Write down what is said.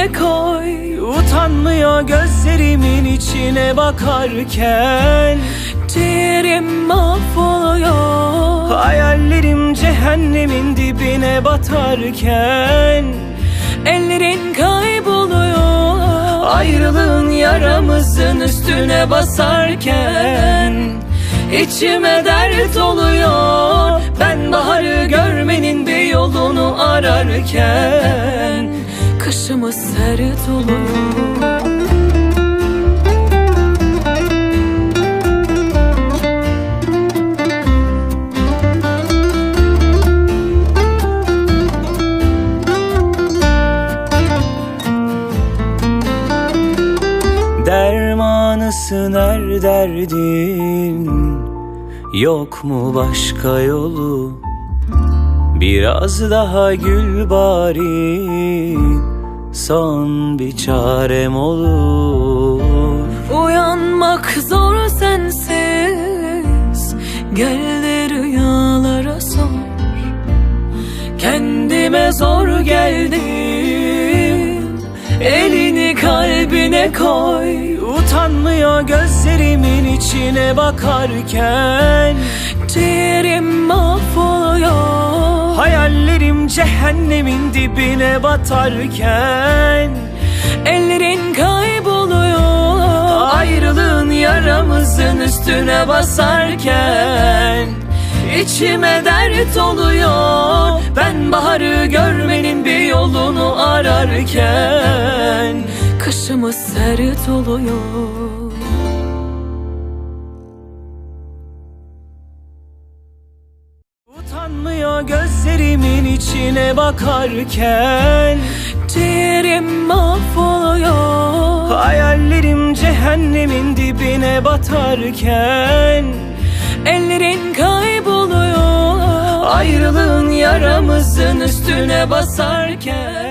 kalbine koy. Utanmıyor gözlerimin içine bakarken. Ciğerim mahvoluyor. Hayallerim cehennemin dibine batarken. Ellerin kayboluyor. Ayrılığın yaramızın üstüne basarken. İçime dert oluyor Kışımız sert oluyor Dermanısın her derdin. Yok mu başka yolu? Biraz daha gül bari Son bir çarem olur. Uyanmak zor sensiz. Gel de rüyalara sor. Kendime zor geldim. Elini kalbine koy. Utanmıyor gözlerimin içine bakarken. Mahvoluyor Hayallerim cehennemin dibine batarken Ellerin kayboluyor Ayrılığın yaramızın üstüne basarken içime dert oluyor Ben baharı görmenin bir yolunu ararken Kışımız sert oluyor Utanmıyor gözlerimin içine bakarken Ciğerim mahvoluyor. Hayallerim cehennemin dibine batarken Ellerin kayboluyor. Ayrılığın yaramızın üstüne basarken